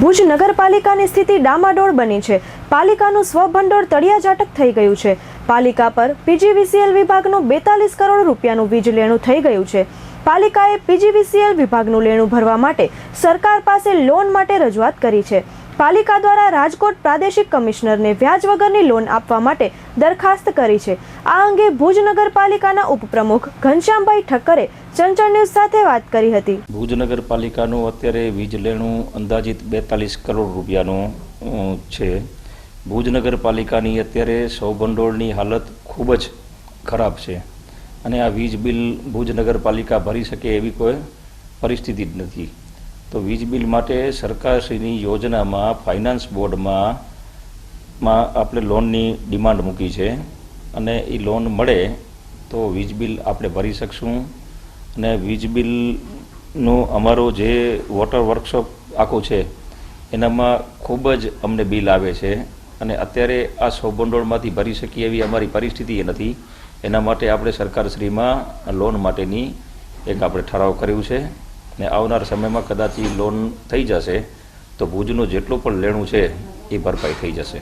ભુજ નગરપાલિકાની સ્થિતિ ડામાડોળ બની છે. પાલિકાનું સ્વભંડોળ તળિયાજાટક થઈ ગયું છે. પાલિકા પર પીજીવીસીએલ વિભાગનું બેતાલીસ કરોડ રૂપિયાનું વીજ લેણું થઈ ગયું છે. પાલિકાએ પીજીવીસીએલ વિભાગનું લેણું ભરવા માટે સરકાર પાસે લોન માટે રજૂઆત કરી છે. પાલિકા દ્વારા રાજકોટ પ્રાદેશિક કમિશનરને વ્યાજ વગરની લોન આપવા માટે દરખાસ્ત કરી છે. આ અંગે ભુજ નગરપાલિકાના ઉપપ્રમુખ ઘનશ્યામભાઈ ઠક્કરે ચંચળ ન્યૂઝ સાથે વાત કરી હતી. ભુજ નગરપાલિકાનું અત્યારે વીજ લેણું અંદાજિત બેતાલીસ કરોડ રૂપિયાનું છે. ભુજ નગરપાલિકાની અત્યારે સૌભંડોળની હાલત ખૂબ જ ખરાબ છે અને આ વીજ બિલ ભુજ નગરપાલિકા ભરી શકે એવી કોઈ પરિસ્થિતિ જ નથી. તો વીજ બિલ માટે સરકારશ્રીની યોજનામાં ફાઇનાન્સ બોર્ડમાં આપણે લોનની ડિમાન્ડ મૂકી છે. અને એ લોન મળે તો વીજ બિલ આપણે ભરી શકશું. અને વીજ બિલનું અમારો જે વોટર વર્કશોપ આખો છે, એનામાં ખૂબ જ અમને બિલ આવે છે. અને અત્યારે આ સૌભંડોળમાંથી ભરી શકીએ એવી અમારી પરિસ્થિતિ નથી. એના માટે આપણે સરકારશ્રીમાં લોન માટેની એક આપણે ઠરાવ કર્યું છે. ને આવનાર સમયમાં કદાચ એ લોન થઈ જશે, તો ભુજનું જેટલું પણ લેણું છે એ ભરપાઈ થઈ જશે.